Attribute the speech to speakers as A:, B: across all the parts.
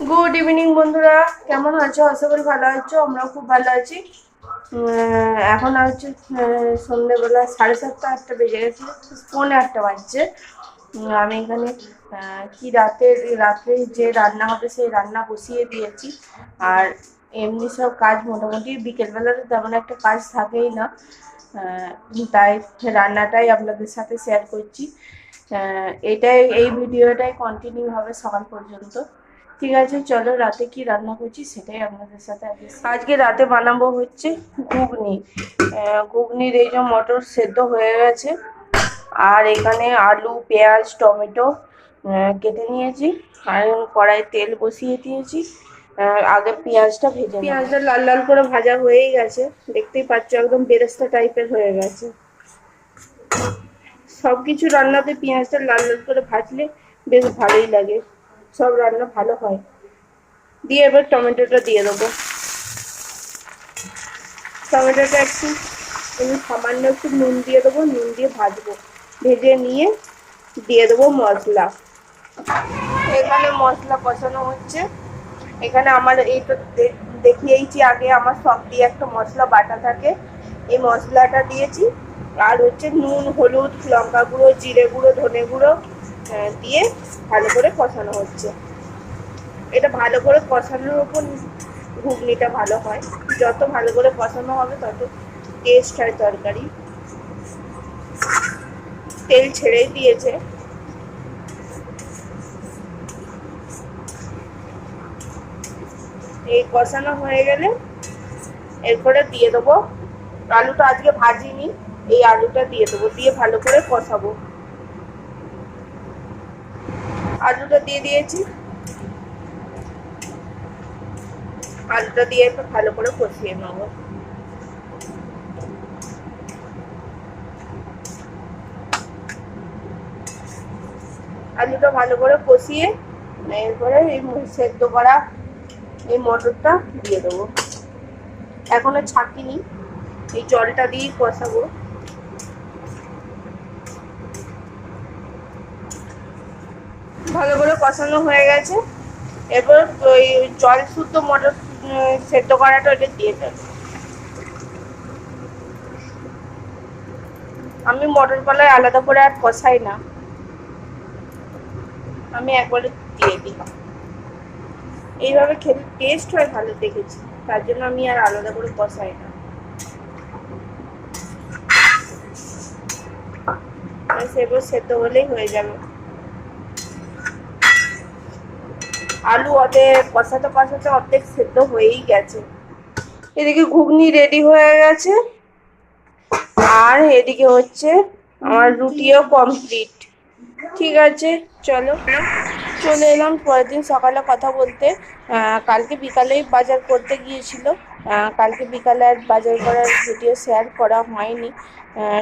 A: Good evening বন্ধুরা। কেমন আছো? আশা করি ভালো আছো, আমরাও খুব ভালো আছি। এখন হচ্ছে সন্ধ্যেবেলা সাড়ে সাতটা, আটটা বেজে গেছে, পৌনে আটটা বাজছে। আমি এখানে কি রাতের রাত্রে যে রান্না হবে সেই রান্না বসিয়ে দিয়েছি। আর এমনি সব কাজ মোটামুটি বিকেলবেলাতে তেমন একটা কাজ থাকেই না। তাই রান্নাটাই আপনাদের সাথে শেয়ার করছি। এটাই, এই ভিডিওটাই কন্টিনিউ হবে সকাল পর্যন্ত। ঠিক আছে, চলো রাতে কি রান্না করছি সেটাই আপনাদের সাথে আজকে আজকে রাতে বানাবো হচ্ছে ঘুগনি। ঘুগনির এই যে মটর সেদ্ধ হয়ে গেছে। আর এখানে আলু, পেঁয়াজ, টমেটো কেটে নিয়েছি। আর কড়াই তেল বসিয়ে দিয়েছি। আগে পেঁয়াজটা ভেজে পেঁয়াজটা লাল লাল করে ভাজা হয়েই গেছে। দেখতেই পাচ্ছ একদম বেরেস্তা টাইপের হয়ে গেছে। সব কিছু রান্নাতে পেঁয়াজটা লাল লাল করে ভাজলে বেশ ভালোই লাগে। সব রান্না ভালো হয়। দিয়ে এবার টমেটোটা দিয়ে দেবো। টমেটোটা একটু আমি সামান্য একটু নুন দিয়ে দেবো, নুন দিয়ে ভাজবো। ভেজে নিয়ে দিয়ে দেবো মশলা। এখানে মশলা কষানো হচ্ছে। এখানে আমার এই তো দে- দেখিয়েইছি আগে আমার সব দিয়ে একটা মশলা বাটা থাকে। এই মশলাটা দিয়েছি। আর হচ্ছে নুন, হলুদ, লঙ্কা গুঁড়ো, জিরে গুঁড়ো, ধনে গুঁড়ো। দিয়ে ভালো করে কষানো হচ্ছে। এটা ভালো করে কষানোর উপর ঘুগনিটা ভালো হয়। যত ভালো করে কষানো হবে, তত টেস্ট হয় তরকারি। তেল ছেড়েই দিয়েছে। এই কষানো হয়ে গেলে এরপরে দিয়ে দেবো। আলুটা আজকে ভাজিনি, এই আলুটা দিয়ে দেবো। দিয়ে ভালো করে কষাবো। আলুটা দিয়ে দিয়েছি। আলুটা দিয়ে একটু ভালো করে কষিয়ে নেব। আলুটা ভালো করে কষিয়ে এরপরে এই সেদ্ধ করা এই মটরটা দিয়ে দেবো। এখনও ছাঁকিনি, এই জলটা দিয়েই কষাবো। ভালো করে কষানো হয়ে গেছে। এরপর ওই জল শুদ্ধ মটর সেদ্ধ করাটা ওটা দিয়ে দেবো। আমি মটর কলাই আলাদা করে আর কষাই না। আমি একবারে দিয়ে দিই এইভাবে খেতে টেস্ট হয় ভালো দেখেছি। তার জন্য আমি আর আলাদা করে কষাই না। সেগুলো সেদ্ধ হলেই হয়ে যাবে। আলু অর্ধেক কষাতে কষাতে অর্ধেক সেদ্ধ হয়েই গেছে। এদিকে ঘুগনি রেডি হয়ে গেছে। আর এদিকে হচ্ছে আমার রুটিও কমপ্লিট ঠিক আছে, চলো। চলে এলাম পরের দিন সকালে কথা বলতে। কালকে বিকালেই বাজার করতে গিয়েছিল। কালকে বিকালে আর বাজার করার ভিডিও শেয়ার করা হয়নি।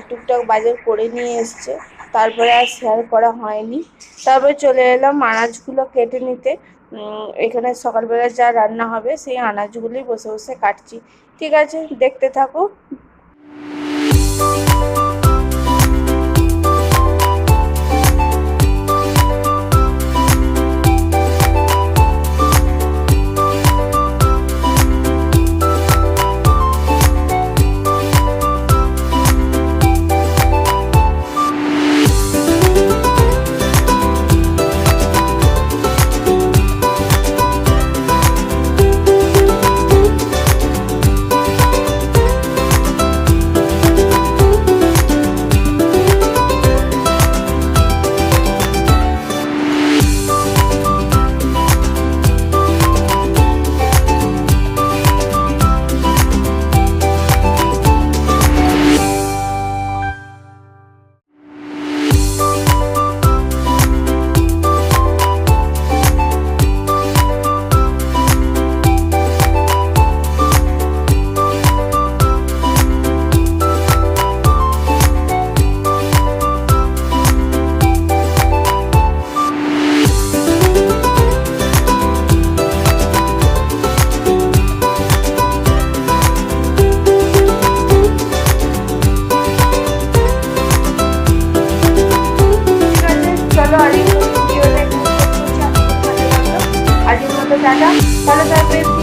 A: টুকটাক বাজার করে নিয়ে এসছে। তারপরে আর শেয়ার করা হয়নি। তারপরে চলে এলাম আনাজগুলো কেটে নিতে। এখানে সকালবেলা যা রান্না হবে সেই আনাজগুলি বসে বসে কাটছি। ঠিক আছে দেখতে থাকো। टाटा। Follow the